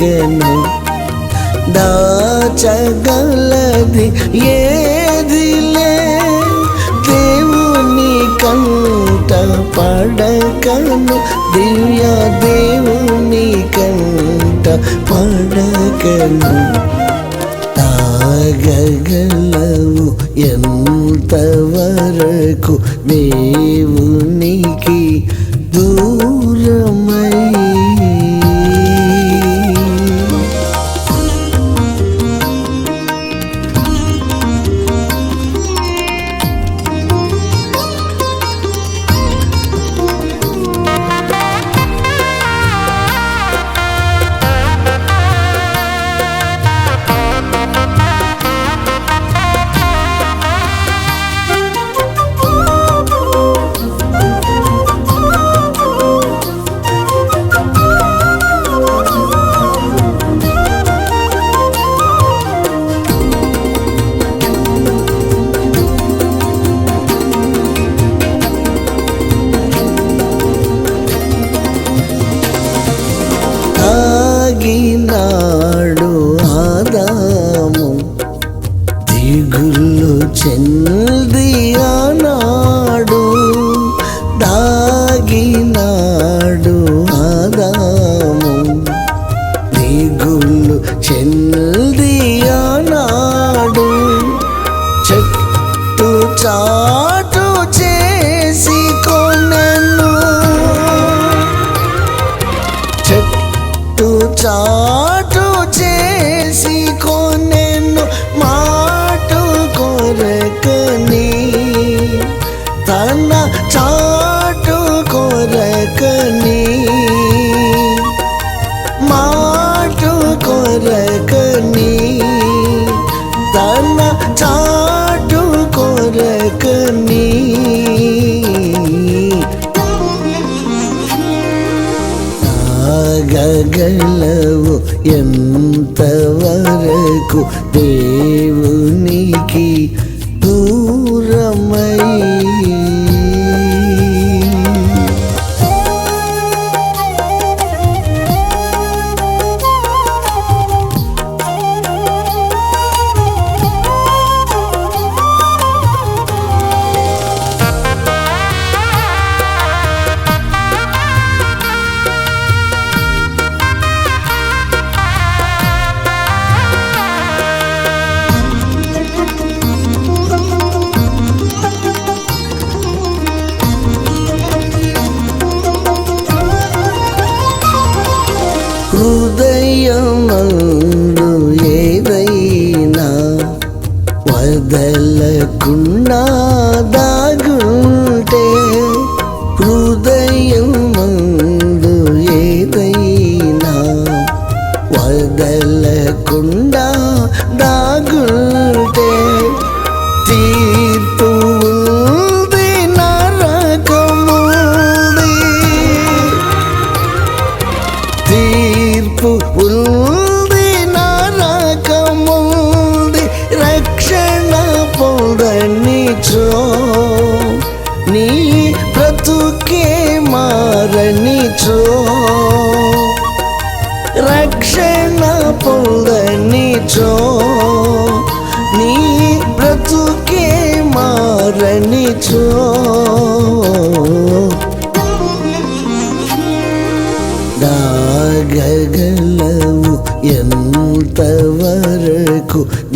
దొరికెను దాచగలది ఏదిలే. దేవుని కంట పడకను. దివ్య దేవుని కంట పడకను. తాగగలవు ఎంతవరకు దేవుని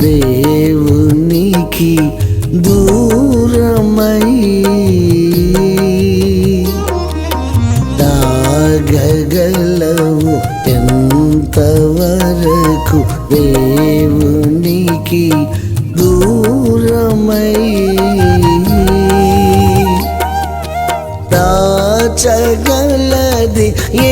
దేవునికి దూరమై దాగగలవు ఎంతవరకు దేవునికి దూరమై? దాచగలది ఏ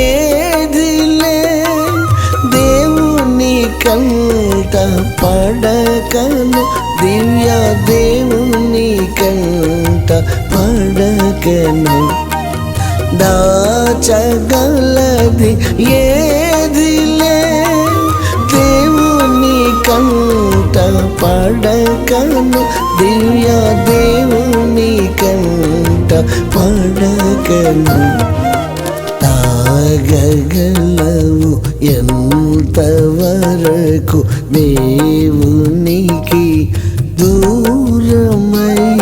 కంట పడకను దివ్య దేవుని కంట పడకను. దాచగలది ఏదిలే దేవుని కంట పడకను దివ్య దేవుని కంట పడకను. తాగగలవు ఎంతవరకు దేవునికి దూరమై.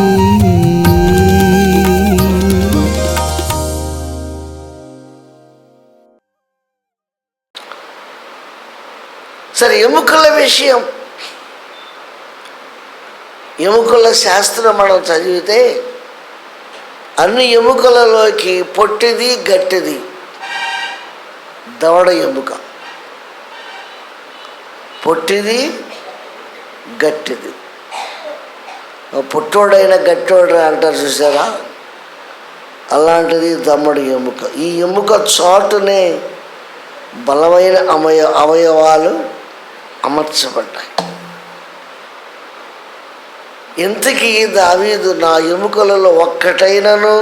సరే ఎముకల విషయం. ఎముకల శాస్త్రం మనం చదివితే అన్ని ఎముకలలోకి పొట్టిది గట్టిది. దవడ ఎముక పొట్టిది గట్టిది. పొట్టోడైన గట్టోడు అంటారు చూసారా? అలాంటిది దమ్మడి ఎముక. ఈ ఎముక చాటునే బలమైన అమయ అవయవాలు అమర్చబడ్డాయి. ఇంతకీ దావీదు నా ఎముకలలో ఒక్కటైనను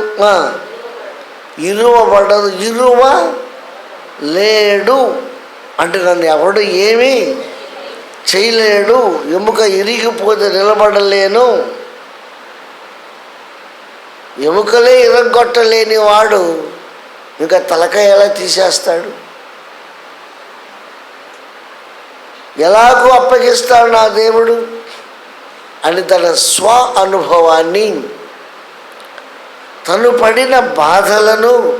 ఇరువబడదు. ఇరువ లేడు. అంటే నన్ను ఎవడు ఏమీ చేయలేడు. ఎముక ఇరిగిపోతే నిలబడలేను. ఎముకలే ఇరగొట్టలేని వాడు ఇంకా తలక ఎలా తీసేస్తాడు? ఎలాగూ అప్పగిస్తాడు నా దేవుడు? అని తన స్వ అనుభవాన్ని తను పడిన బాధలను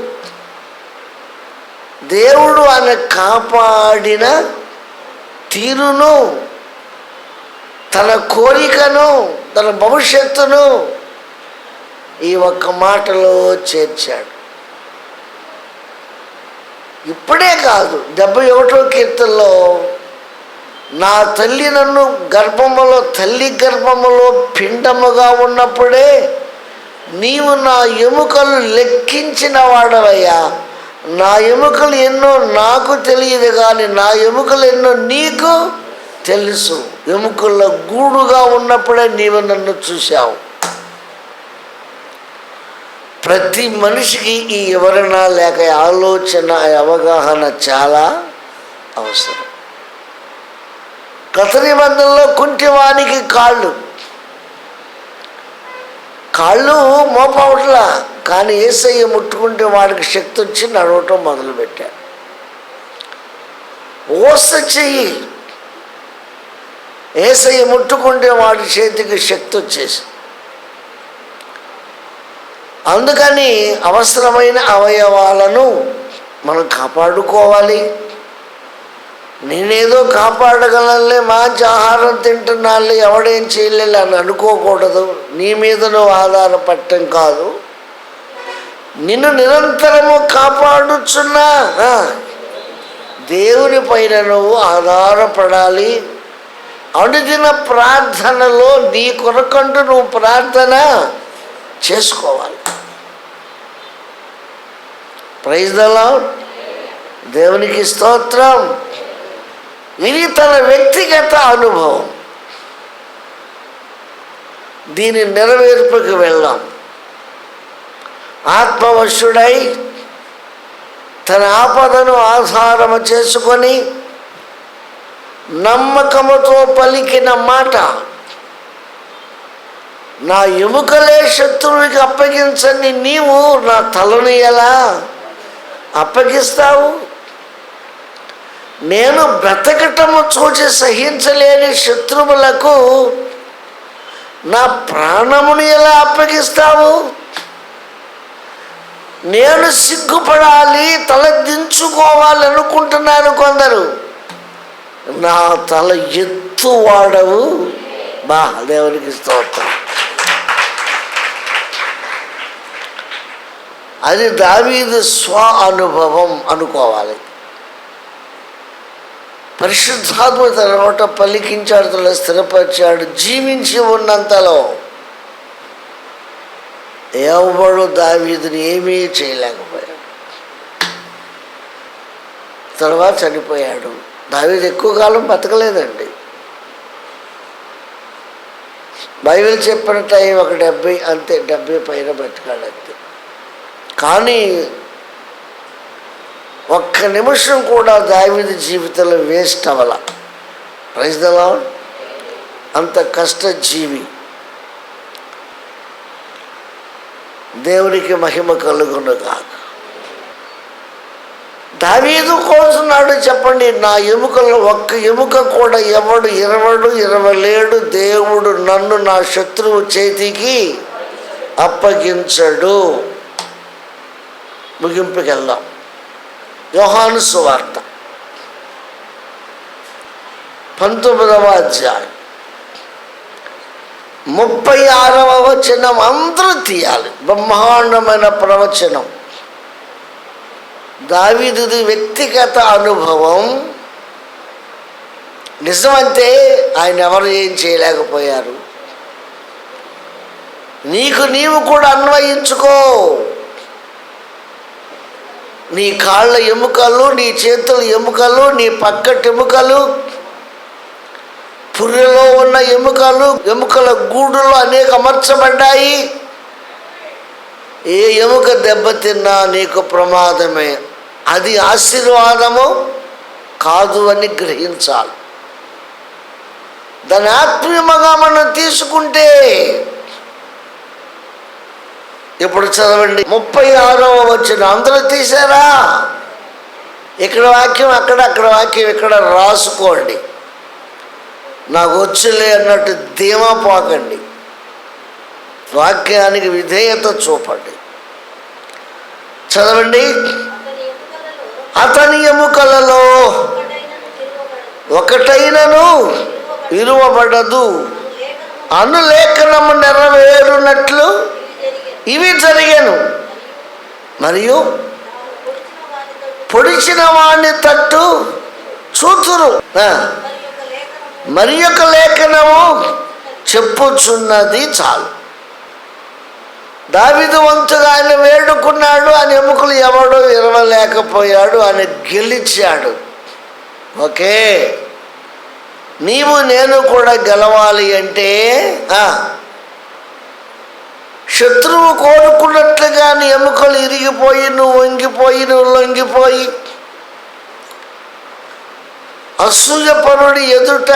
దేవుడు ఆయన కాపాడిన తీరును తన కోరికను తన భవిష్యత్తును ఈ ఒక్క మాటలో చేర్చాడు. ఇప్పుడే కాదు డెబ్బై ఒకటో కీర్తనలో నా తల్లి నన్ను గర్భములో తల్లి గర్భములో పిండముగా ఉన్నప్పుడే నీవు నా ఎముకలు లెక్కించిన వాడవయ్యా నా ఎముకలు ఎన్నో నాకు తెలియదు కానీ నా ఎముకలు ఎన్నో నీకు తెలుసు. ఎముకల్లో గూడుగా ఉన్నప్పుడే నీవు నన్ను చూశావు. ప్రతి మనిషికి ఈ వివరణ లేక ఆలోచన అవగాహన చాలా అవసరం. గత నిబంధనలో కుంటివానికి కాళ్ళు. కాళ్ళు మోపవట్లా కానీ ఏసయ్య ముట్టుకుంటే వాడికి శక్తి వచ్చి నడవటం మొదలుపెట్టాడు. ఓస చెయ్యి. ఏసయ్య ముట్టుకుంటే వాడి చేతికి శక్తి వచ్చేసి. అందుకని అవసరమైన అవయవాలను మనం కాపాడుకోవాలి. నేనేదో కాపాడగలనులే మంచి ఆహారం తింటున్నాళ్ళే ఎవడేం చేయలేదు అని అనుకోకూడదు. నీ మీద నువ్వు ఆధారపడటం కాదు. నిన్ను నిరంతరము కాపాడుచున్నా. దేవుని పైన నువ్వు ఆధారపడాలి. అనుదిన ప్రార్థనలో నీ కొరకంటూ నువ్వు ప్రార్థన చేసుకోవాలి. ప్రైజ్ దలా దేవునికి స్తోత్రం. ఇది తన వ్యక్తిగత అనుభవం. దీని నెరవేర్పుకి వెళ్ళాం. ఆత్మవశుడై తన ఆపదను ఆధారము చేసుకొని నమ్మకముతో పలికిన మాట నా ఎముకలే శత్రువునికి అప్పగించని నీవు నా తలను ఎలా అప్పగిస్తావు? నేను బ్రతకటము చూచి సహించలేని శత్రువులకు నా ప్రాణమును ఎలా అప్పగిస్తావు? నేను సిగ్గుపడాలి తలదించుకోవాలి అనుకుంటున్నాను కొందరు. నా తల ఎత్తు వాడవు. బా దేవునికి స్తోత్రం. అది దావీదు స్వ అనుభవం అనుకోవాలి. పరిశుద్ధాత్మ తన నోట పలికించాడు తన స్థిరపరిచాడు. జీవించి ఉన్నంతలో ఎవడు దావీదుని ఏమీ చేయలేకపోయాడు. తర్వాత చనిపోయాడు. దావీదు ఎక్కువ కాలం బతకలేదండి. బైబిల్ చెప్పిన టైం ఒక డెబ్బై అంతే డెబ్బై పైన బతికాడు అంతే కానీ ఒక్క నిమిషం కూడా దావీదు జీవితంలో వేస్ట్ అవ్వాల. ప్రజలా అంత కష్టజీవి. దేవునికి మహిమ కలుగును కాక దావీదు కోరుతున్నాడు చెప్పండి నా ఎముకలో ఒక్క ఎముక కూడా ఎవడు ఇరవడు ఇరవలేడు దేవుడు నన్ను నా శత్రువు చేతికి అప్పగించడు. ముగింపుకెళ్దాం యోహాను సువార్త. పంతొమ్మిదవ అధ్యాయం. ముప్పై ఆరవ వచనం అందరూ తీయాలి. బ్రహ్మాండమైన ప్రవచనం. దావిదుది వ్యక్తిగత అనుభవం. నిజమంటే ఆయన ఎవరు ఏం చేయలేకపోయారు? నీకు నీవు కూడా అన్వయించుకో. నీ కాళ్ళ ఎముకలు నీ చేతుల ఎముకలు నీ పక్కటి ఎముకలు పుర్రెలో ఉన్న ఎముకలు ఎముకల గూడులో అనేక అమర్చబడ్డాయి. ఏ ఎముక దెబ్బతిన్నా నీకు ప్రమాదమే. అది ఆశీర్వాదము కాదు అని గ్రహించాలి. దాని ఆత్మీయముగా మనం తీసుకుంటే ఇప్పుడు చదవండి. ముప్పై ఆరవ వచ్చిన అందులో తీశారా? ఇక్కడ వాక్యం అక్కడ అక్కడ వాక్యం ఇక్కడ రాసుకోండి. నాకు వచ్చులే అన్నట్టు ధీమా పోకండి. వాక్యానికి విధేయత చూపండి. చదవండి. అతని ఎముకలలో ఒకటైనను విలువబడదు. అనులేఖనము నెరవేరునట్లు ఇవి జరిగాను. మరియు పొడిచిన వాణ్ణి తట్టు చూతురు మరి యొక్క లేఖనము చెప్పుచున్నది చాలు. దావిదు వంతుగా ఆయన వేడుకున్నాడు ఆయన ఎముకలు ఎవడు ఇరవలేకపోయాడు ఆయన గెలిచాడు. ఓకే. నీవు నేను కూడా గెలవాలి అంటే శత్రువు కోరుకున్నట్లుగా నీ ఎముకలు ఇరిగిపోయి నువ్వు వంగిపోయి నువ్వు లొంగిపోయి. అసూయపరుడి ఎదుట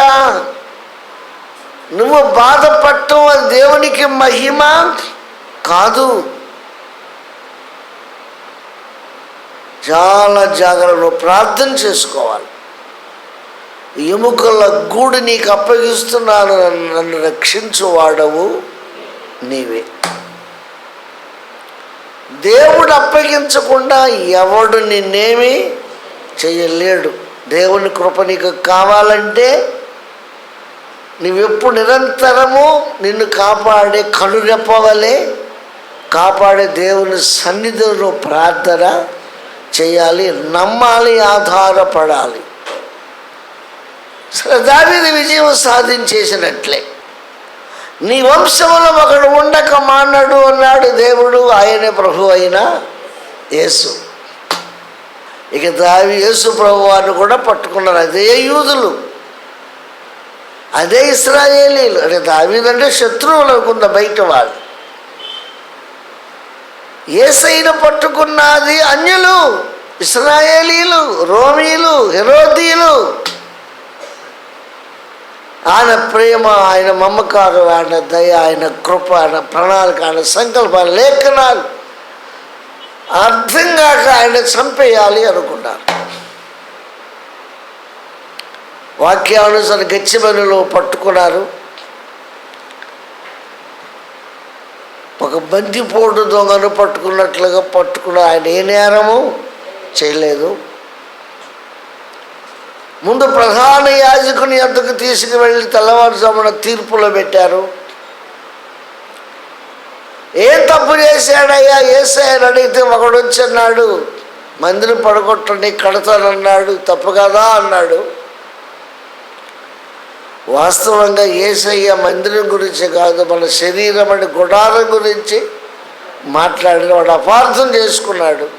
నువ్వు బాధపడటం అది దేవునికి మహిమ కాదు. చాలా జాగ్రత్త ప్రార్థన చేసుకోవాలి. ఎముకల గూడు నీకు అప్పగిస్తున్నాను నన్ను- నన్ను రక్షించు వాడవు నీవే. దేవుడు అప్పగించకుండా ఎవడు నిన్నేమి చేయలేడు. దేవుని కృప నీకు కావాలంటే నువ్వెప్పుడు నిరంతరము నిన్ను కాపాడే కనురెప్పవలే కాపాడే దేవుని సన్నిధిలో ప్రార్థన చేయాలి నమ్మాలి ఆధారపడాలి. సరే దాని విజయం సాధించేసినట్లే. నీ వంశంలో ఒకడు ఉండక మానడు అన్నాడు దేవుడు ఆయనే ప్రభు అయిన యేసు. ఇక దావి యేసు ప్రభు వారిని కూడా పట్టుకున్నారు. అదే యూదులు. అదే ఇస్రాయేలీలు. అంటే దావీదంటే శత్రువులు అనుకుంద బయట వాళ్ళు. ఏసైన పట్టుకున్నది అన్యులు ఇస్రాయేలీలు రోమీలు హెరోదీలు. ఆయన ప్రేమ ఆయన మమ్మకారు ఆయన దయ ఆయన కృప ఆయన ప్రణాళిక ఆయన సంకల్పాలు లేఖనాలు అర్థం కాక ఆయన చంపేయాలి అనుకున్నారు. వాక్యానుసారి గచ్చిమనిలో పట్టుకున్నారు. ఒక బంతిపోటు దొంగను పట్టుకున్నట్లుగా పట్టుకున్న ఆయన ఏ నేరము? చేయలేదు. ముందు ప్రధాన యాజకుని వద్దకు తీసుకువెళ్ళి తెల్లవారుజామున తీర్పులో పెట్టారు. ఏం తప్పు చేశాడయ్యా? ఏసాయని అడిగితే ఒకడు వచ్చి అన్నాడు మందిని పడగొట్టండి కడతానన్నాడు తప్పు కదా? అన్నాడు. వాస్తవంగా ఏసయ్య మందిరం గురించి కాదు మన శరీరం అని గుడారం గురించి మాట్లాడిన వాడు అపార్థం చేసుకున్నాడు.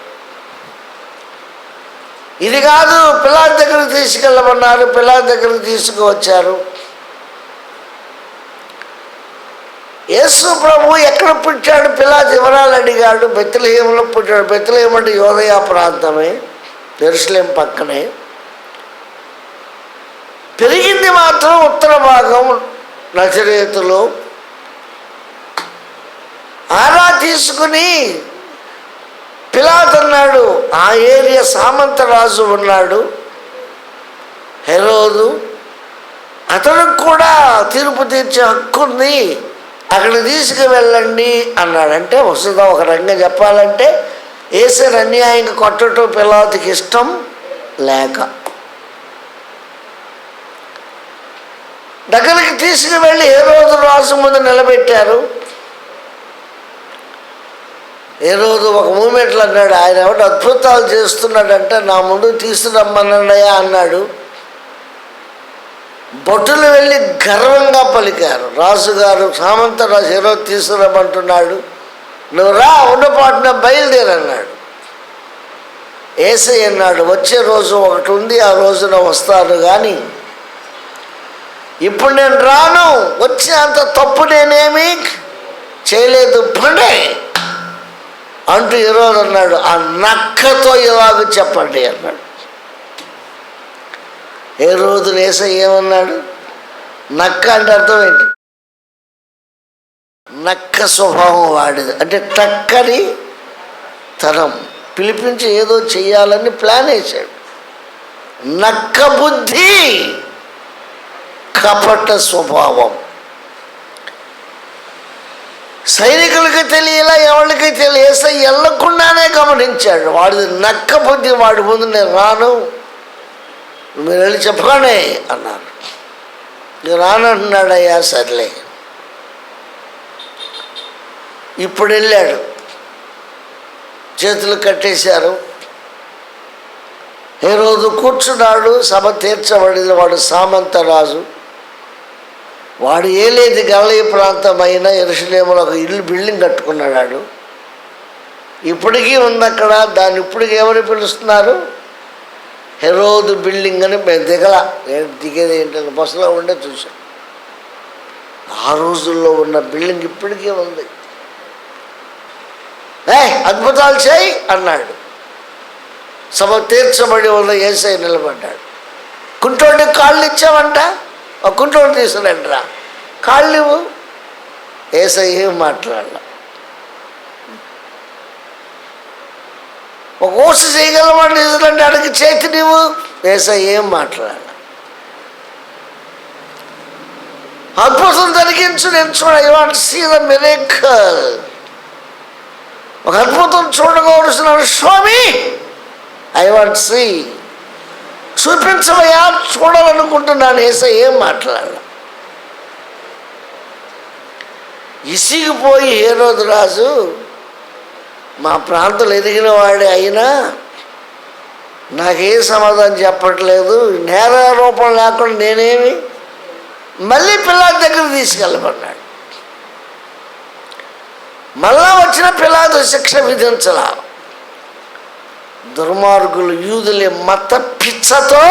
ఇది కాదు పిల్లాడి దగ్గరికి తీసుకెళ్ళమన్నారు పిల్లాడి దగ్గరికి తీసుకువచ్చారు. యేసు ప్రభు ఎక్కడ పుట్టాడు? పిల్లాడి వివరాలు అడిగాడు. బెత్తలేములో పుట్టాడు. బెత్తలేం అంటే యోదయ ప్రాంతమే పెరుసలేం పక్కనే. పెరిగింది మాత్రం ఉత్తర భాగం నచరేతులో ఆరా తీసుకుని పిలాత్ అన్నాడు ఆ ఏరియా సామంతరాజు ఉన్నాడు. హెరోదు అతనికి కూడా తీర్పు తీర్చే హక్కు ఉంది అక్కడ తీసుకువెళ్ళండి వెళ్ళండి అన్నాడంటే వస్తుందా ఒక రంగం చెప్పాలంటే ఏసర్ అన్యాయంగా కొట్టడం పిల్లలకి ఇష్టం లేక. దగ్గరికి తీసుకువెళ్ళి ఏ రోజు రాసు ముందు నిలబెట్టారు. ఏ రోజు ఒక మూమెంట్లో అన్నాడు ఆయన ఎవడు అద్భుతాలు చేస్తున్నాడంటే నా ముందు తీసుకురమ్మన్నయ్యా అన్నాడు. బొట్టులు వెళ్ళి గర్వంగా పలికారు. రాజుగారు సామంత రాజు ఏ రోజు తీసుకురమ్మంటున్నాడు. నువ్వు రా ఉన్నపాటున బయలుదేరన్నాడు. ఏసై అన్నాడు వచ్చే రోజు ఒకటి ఉంది ఆ రోజున వస్తాను కానీ ఇప్పుడు నేను రాను. వచ్చే అంత తప్పు నేనేమి చేయలేదు. పండే. అంటూ ఈరోజు అన్నాడు ఆ నక్కతో ఇలాగ చెప్పండి అన్నాడు. ఏ రోజు లేస ఏమన్నాడు? నక్క అంటే అర్థం ఏంటి? నక్క స్వభావం వాడిది. అంటే టక్కని తరం. పిలిపించి ఏదో చెయ్యాలని ప్లాన్ వేశాడు. నక్క బుద్ధి కపట స్వభావం. సైనికులకి తెలియలా ఎవరికి తెలియస వెళ్ళకుండానే గమనించాడు. వాడిది నక్క బుద్ధి వాడి ముందు నేను రాను. మీరు వెళ్ళి చెప్పగానే అన్నాడు. నేను రానంటున్నాడయ్యా సర్లే. ఇప్పుడు వెళ్ళాడు. చేతులు కట్టేశారు. ఏ రోజు కూర్చున్నాడు సభ తీర్చబడింది వాడు సామంతరాజు వాడు ఏలేది గలయ ప్రాంతం ఎరుసలేములో ఒక ఇల్లు బిల్డింగ్ కట్టుకున్నాడు ఇప్పటికీ ఉంది అక్కడ దాన్ని ఇప్పటికి ఎవరు పిలుస్తున్నారు? హెరోదు బిల్డింగ్ అని మేము దిగల. నేను దిగేది ఏంటంటే బస్సులో ఉండే చూసాం ఆ రోజుల్లో ఉన్న బిల్డింగ్ ఇప్పటికీ ఉంది. ఏ అద్భుతాలు చేయి అన్నాడు. సభ తీర్చబడి ఉన్న ఏసై నిలబడ్డాడు. కుంటోడి కాళ్ళు ఇచ్చావంట? ఒక కుంటోడు తీసుకురండి రా కాళ్ళు ఇవ్వు మాట్లాడలా. ఒక ఊస చేయగలవాడు తీసుకురండి అడిగి చేతి నీవు. ఏసై ఏం మాట్లాడాల. అద్భుతం జరిగించు నేను చూడ I want see the miracle ఒక అద్భుతం చూడగవలసిన స్వామి ఐ వాంట్ సీ చూపించవయా చూడాలనుకుంటున్నాను. ఏస ఏం మాట్లాడాల ఇసిగిపోయి ఏ రోజు రాజు మా ప్రాంతంలో ఎదిగిన వాడే అయినా నాకేం సమాధానం చెప్పట్లేదు. నేరారోపణ లేకుండా నేనేమి? మళ్ళీ పిల్లాడి దగ్గర తీసుకెళ్ళమన్నాడు మళ్ళా వచ్చిన పిల్లాడు శిక్ష విధించలా. దుర్మార్గులు యూదులే మత పిచ్చతో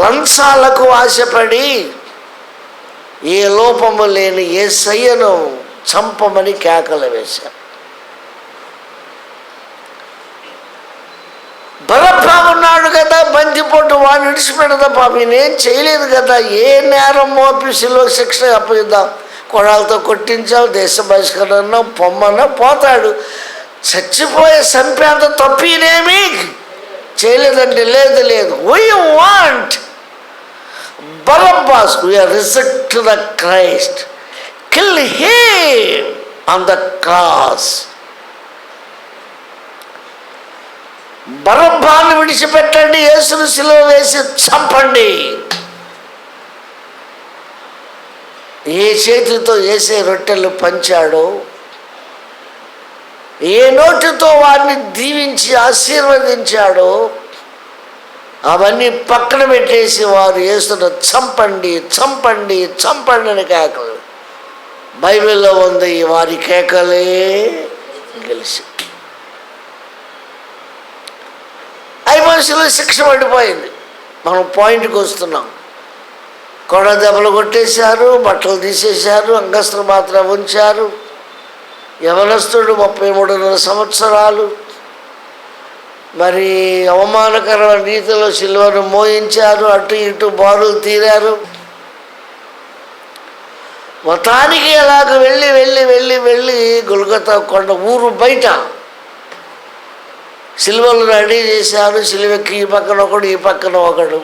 లంచాలకు ఆశపడి ఏ లోపము లేని ఏ సయ్యను చంపమని కేకలు వేశారు. బరబ్బా ఉన్నాడు కదా బంతిపోటు వాడిని విడిచిపెడదా పాప నేనేం చేయలేదు కదా ఏ నేరం మోపిసిలో శిక్ష అప్పగిద్దాం. కొడాలతో కొట్టించావు దేశ బహిష్కరణ పొమ్మన పోతాడు. చచ్చిపోయే చంపేంత తప్పినేమి చేయలేదండి లేదు లేదు. We want Barabbas we are reject the Christ kill him on the cross బరబ్బాన్ని విడిచిపెట్టండి. యేసును సిలువ వేసి చంపండి. ఏ చేతితో వేసే రొట్టెలు పంచాడో ఏ నోటితో వారిని దీవించి ఆశీర్వదించాడో అవన్నీ పక్కన పెట్టేసి వారు వేస్తున్న చంపండి చంపండి చంపండి అని కేకలు. బైబిల్లో ఉంది వారి కేకలే గెలిచి. ఐ మనుషులు శిక్ష పడిపోయింది. మనం పాయింట్కి వస్తున్నాం. కొడ దెబ్బలు కొట్టేశారు బట్టలు తీసేశారు అంగస్తులు మాత్రం ఉంచారు. యవనస్తుడు ముప్పై మూడున్నర సంవత్సరాలు. మరి అవమానకరమైన రీతిలో సిల్వను మోయించారు అటు ఇటు బారులు తీరారు. మొత్తానికి అలాగ వెళ్ళి వెళ్ళి వెళ్ళి వెళ్ళి గుల్గతా కొండ ఊరు బయట సిల్వలు రెడీ చేశారు. సిలువకి ఈ పక్కన ఒకడు ఈ పక్కన ఒకడు.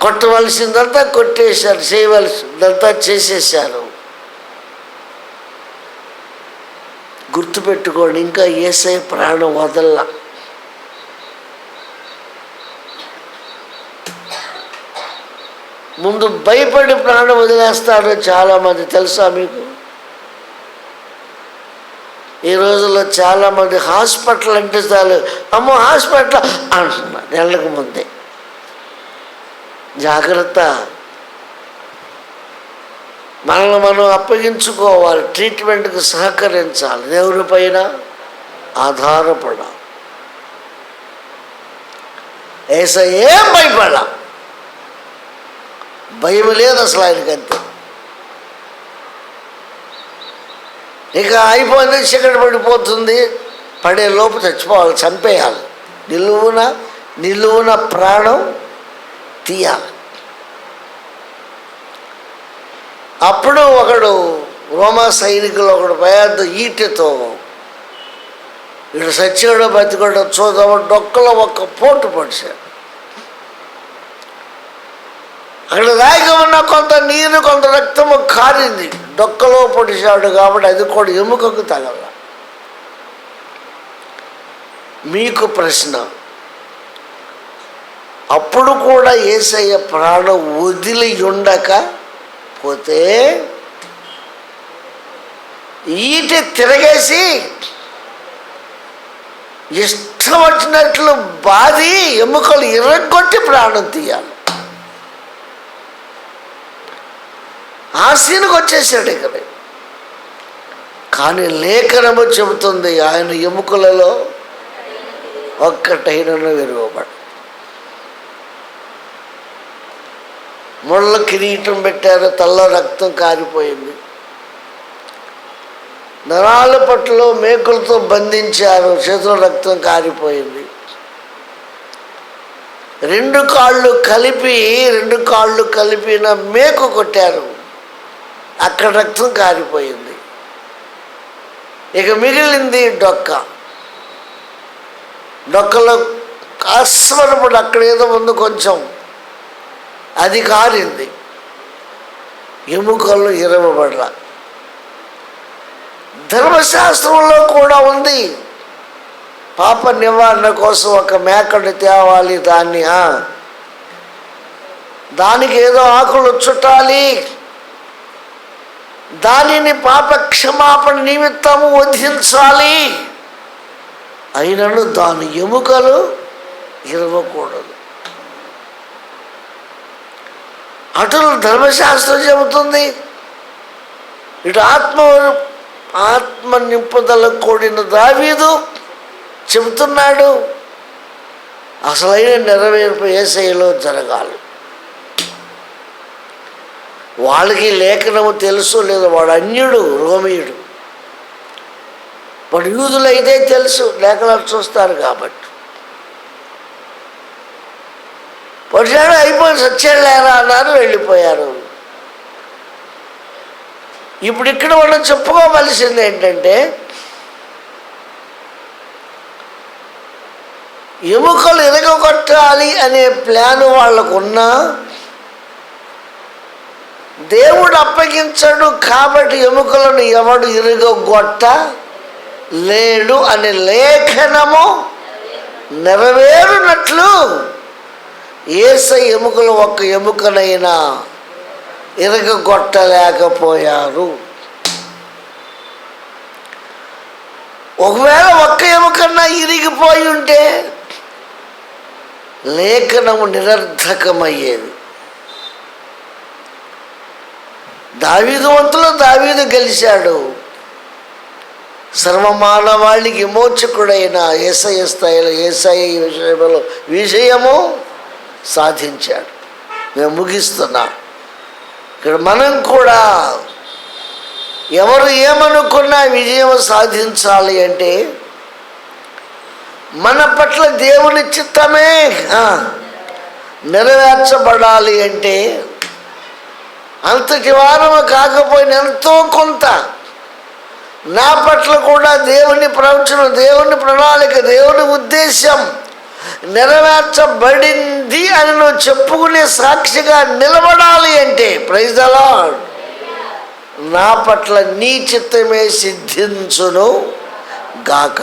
కొట్టవలసిందంతా కొట్టేశారు చేయవలసిందంతా చేసేసారు గుర్తుపెట్టుకోండి ఇంకా ఏసై ప్రాణం వదల్లా. ముందు భయపడి ప్రాణం వదిలేస్తాడు చాలామంది తెలుసా మీకు? ఈ రోజుల్లో చాలామంది హాస్పిటల్ అంటే చాలు అమ్మో హాస్పిటల్ అంటున్నారు నెలకు ముందే. జాగ్రత్త. మనల్ని మనం అప్పగించుకోవాలి ట్రీట్మెంట్కి సహకరించాలి. దేవుని పైన? ఆధారపడాలి. ఏస ఏం భయపడ భయం లేదు అసలు ఆయనకంతే ఇక అయిపోయింది చీకటి పడిపోతుంది. పడే లోపు చచ్చిపోవాలి చంపేయాలి. నిలువున నిలువున ప్రాణం తీయాలి. అప్పుడు ఒకడు రోమా సైనికులు ఒకడు పెద్ద ఈటెతో వీడు సచ్చాడో బతికాడో చూద్దాం డొక్కలో ఒక్క పోటు పడిచాడు. అక్కడ దాగి ఉన్న కొంత నీరు కొంత రక్తము కారింది. డొక్కలో పొడిచాడు కాబట్టి అది కూడా ఎముకకు తగల. మీకు ప్రశ్న అప్పుడు కూడా ఏసయ్య ప్రాణం వదిలి ఉండక పోతే ఈట తిరగేసి ఇష్టం వచ్చినట్లు బాధి ఎముకలు ఇరగొట్టి ప్రాణం తీయాలి. ఆ సీన్కి వచ్చేసాడు ఇక్కడ. కానీ లేఖనము చెబుతుంది ఆయన ఎముకలలో ఒక్కటైనను విరువబడి ముళ్ళ కిరీటం పెట్టారు తల్ల రక్తం కారిపోయింది. నరాల పట్టులో మేకులతో బంధించారు చేతిలో రక్తం కారిపోయింది. రెండు కాళ్ళు కలిపి రెండు కాళ్ళు కలిపిన మేకు కొట్టారు. అక్కడ రక్తం కారిపోయింది. ఇక మిగిలింది డొక్క. డొక్కలో కాస్మరపడి అక్కడ ఏదో ఉంది కొంచెం. అది కారింది ఎముకలు ఇరవబడ్ల ధర్మశాస్త్రంలో కూడా ఉంది. పాప నివారణ కోసం ఒక మేకను తేవాలి దాన్ని దానికి ఏదో ఆకులు చుట్టాలి. దానిని పాప క్షమాపణ నిమిత్తము వధించాలి. అయినను దాని ఎముకలు ఇరవకూడదు అటు ధర్మశాస్త్రం చెబుతుంది. ఇటు ఆత్మ ఆత్మ నింపుదల కూడిన దావీదు చెబుతున్నాడు. అసలైన నెరవేర్పు ఏసైలో జరగాలి. వాళ్ళకి లేఖనము తెలుసు లేదు వాడు అన్యుడు రోమియుడు. వాడు యూదులైతే తెలుసు లేఖనాలు చూస్తారు కాబట్టి. వచ్చాడు అయిపోయి సచ్చాడు లేరా అన్నారు వెళ్ళిపోయారు. ఇప్పుడు ఇక్కడ మనం చెప్పుకోవలసింది ఏంటంటే ఎముకలు ఎరగొట్టాలి అనే ప్లాన్ వాళ్ళకున్నా దేవుడు అప్పగించడు కాబట్టి ఎముకలను ఎవడు ఇరగొట్ట లేడు అనే లేఖనము నెరవేరునట్లు ఏస ఎముకలు ఒక్క ఎముకనైనా ఇరగొట్టలేకపోయారు ఒకవేళ ఒక్క ఎముకన్నా ఇరిగిపోయి ఉంటే లేఖనము నిరర్ధకమయ్యేది. దావీదు వంతులో దావీదు గెలిచాడు. సర్వమానవాళికి విమోచకుడైన ఏసఐ స్థాయిలో ఏసఐ విషయంలో విజయము సాధించాడు. మేము ముగిస్తున్నా. ఇక్కడ మనం కూడా ఎవరు ఏమనుకున్నా విజయం సాధించాలి అంటే మన పట్ల దేవుని చిత్తమే నెరవేర్చబడాలి అంటే అంతటి వారము కాకపోయిన ఎంతో కొంత నా పట్ల కూడా దేవుని ప్రవచనం దేవుని ప్రణాళిక దేవుని ఉద్దేశం నెరవేర్చబడింది అని నువ్వు చెప్పుకునే సాక్షిగా నిలబడాలి అంటే ప్రైజ్ అలా నా పట్ల నీ చిత్తమే సిద్ధించును గాక.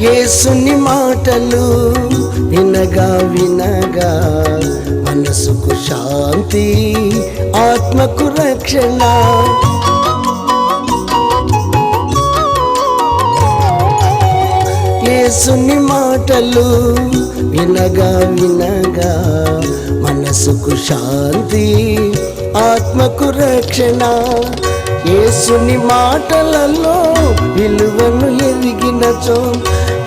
ఏసుని మాటలు వినగా వినగా మనసుకు శాంతి ఆత్మకు రక్షణ. ఏసుని మాటలు వినగా వినగా మనసుకు శాంతి ఆత్మకు రక్షణ. ఏసుని మాటలలో విలువను ఎదిగినచో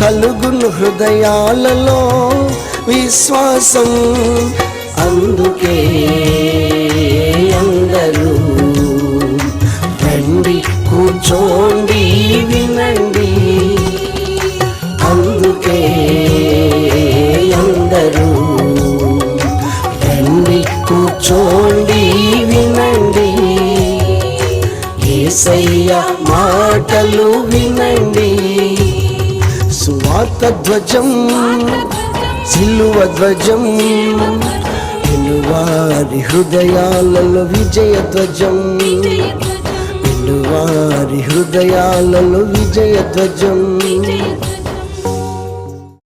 కలుగును హృదయాలలో విశ్వాసం. అందుకే అందరూ రండి కూర్చోండి వినండి. అందుకే అందరూ రండి కూర్చోండి వినండి. ఏసయ్య మాటలు వినండి. సువార్త సిలువ ధ్వజం వినువారి హృదయాలలో విజయ ధ్వజం వినువారి హృదయాలలో విజయ ధ్వజం.